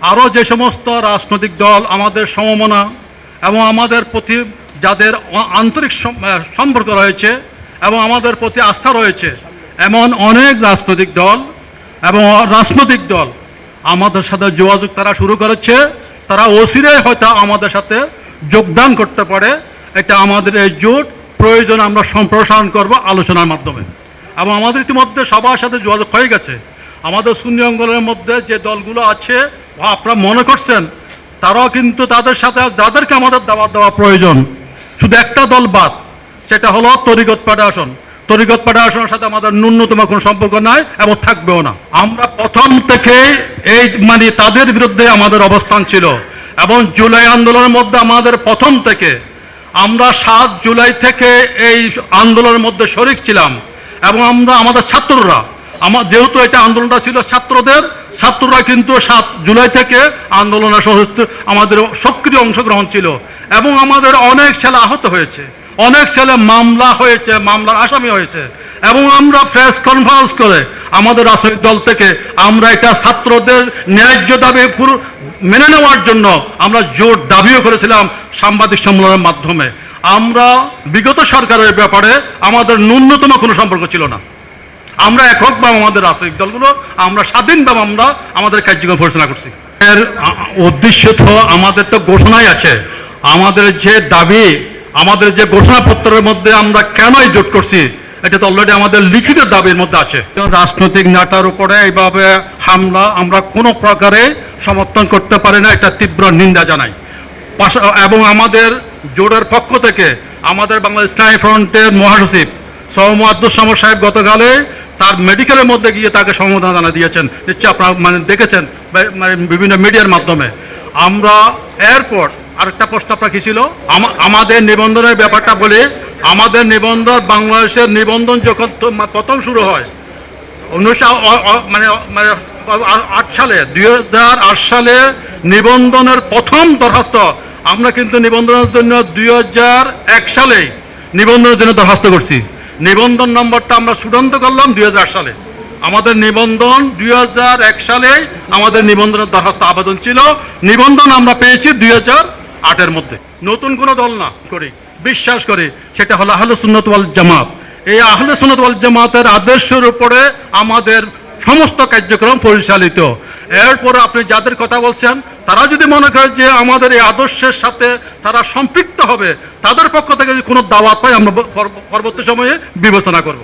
আরও যে সমস্ত রাজনৈতিক দল আমাদের সমমনা এবং আমাদের প্রতি যাদের আন্তরিক সম্পর্ক রয়েছে এবং আমাদের প্রতি আস্থা রয়েছে, এমন অনেক রাজনৈতিক দল এবং রাজনৈতিক দল আমাদের সাথে যোগাযোগ তারা শুরু করেছে। তারা অচিরে হয়তো আমাদের সাথে যোগদান করতে পারে। এটা আমাদের এই জোট প্রয়োজন আমরা সম্প্রসারণ করব আলোচনার মাধ্যমে। এবং আমাদের ইতিমধ্যে সবার সাথে যোগাযোগ হয়ে গেছে। আমাদের শূন্য অঙ্গলের মধ্যে যে দলগুলো আছে আপনারা মনে করছেন, তারাও কিন্তু তাদের সাথে যাদেরকে আমাদের দাওয়াত দেওয়া প্রয়োজন, শুধু একটা দল বাদ, সেটা হলো তরিগত ফেডারেশন। তরিগত ফেডারেশনের সাথে আমাদের ন্যূনতম কোনো সম্পর্ক নাই এবং থাকবেও না। আমরা প্রথম থেকে এই মানে তাদের বিরুদ্ধে আমাদের অবস্থান ছিল এবং জুলাই আন্দোলনের মধ্যে আমাদের প্রথম থেকে আমরা সাত জুলাই থেকে এই আন্দোলনের মধ্যে শরিক ছিলাম এবং আমরা আমাদের ছাত্ররা, আমার যেহেতু এটা আন্দোলনটা ছিল ছাত্রদের ছাত্ররা কিন্তু সাত জুলাই থেকে আন্দোলনের সহস্ত আমাদের সক্রিয় অংশগ্রহণ ছিল এবং আমাদের অনেক ছেলে আহত হয়েছে, অনেক ছেলে মামলা হয়েছে, মামলার আসামি হয়েছে। এবং আমরা প্রেস কনফারেন্স করে আমাদের রাজনৈতিক দল থেকে আমরা এটা ছাত্রদের ন্যায্য দাবি মেনে নেওয়ার জন্য আমরা জোর দাবিও করেছিলাম সাংবাদিক সম্মেলনের মাধ্যমে। আমরা বিগত সরকারের ব্যাপারে আমাদের ন্যূনতম কোনো সম্পর্ক ছিল না। আমরা এককভাবে আমাদের রাজনৈতিক দলগুলো, আমরা স্বাধীনভাবে আমরা আমাদের কার্যক্রম পরিচালনা করছি। এর উদ্দেশ্য তো আমাদের তো ঘোষণাই আছে। আমাদের যে দাবি, আমাদের যে ঘোষণাপত্রের মধ্যে আমরা কেনই জোট করছি, এটা তো অলরেডি আমাদের লিখিত দাবির মধ্যে আছে। রাজনৈতিক নেতার উপরে এইভাবে হামলা আমরা কোনো প্রকারে সমর্থন করতে পারি না, এটা তীব্র নিন্দা জানাই। এবং আমাদের জোটের পক্ষ থেকে আমাদের বাংলাদেশ ইসলামী ফ্রন্টের মহাসচিব সৌম আব্দুল সাহেব গতকালে তার মেডিকেলের মধ্যে গিয়ে তাকে সম্বোধনা দিয়েছেন। নিশ্চয় আপনারা মানে দেখেছেন মানে বিভিন্ন মিডিয়ার মাধ্যমে। আমরা এরপর আরেকটা প্রশ্ন আপনার কি ছিল? আমাদের নিবন্ধনের ব্যাপারটা বলে। আমাদের নিবন্ধন, বাংলাদেশের নিবন্ধন যখন প্রথম শুরু হয়, উনিশশো মানে মানে আট সালে, দুই হাজার আট সালে নিবন্ধনের প্রথম দরখাস্ত। আমরা কিন্তু নিবন্ধনের জন্য দুই হাজার এক সালে নিবন্ধনের জন্য দরখাস্ত করছি। নিবন্ধন নম্বরটা আমরা চূড়ান্ত করলাম দুই হাজার সালে। আমাদের নিবন্ধন দুই হাজার এক সালে আমাদের নিবন্ধনের দরখাস্ত আবেদন ছিল। নিবন্ধন আমরা পেয়েছি দুই হাজার আটের মধ্যে। নতুন কোনো দল না, করি। বিশ্বাস করি, সেটা হলো আহলে সুন্নত ওয়াল জামাত। এই আহলে সুন্নত ওয়াল জামাতের আদর্শের উপরে আমাদের সমস্ত কার্যক্রম পরিচালিত। এরপরে আপনি যাদের কথা বলছেন, তারা যদি মনে করে যে আমাদের এই আদর্শের সাথে তারা সম্পৃক্ত হবে, তাদের পক্ষ থেকে যদি কোনো দাওয়াত পাই, আমরা পরবর্তী সময়ে বিবেচনা করব।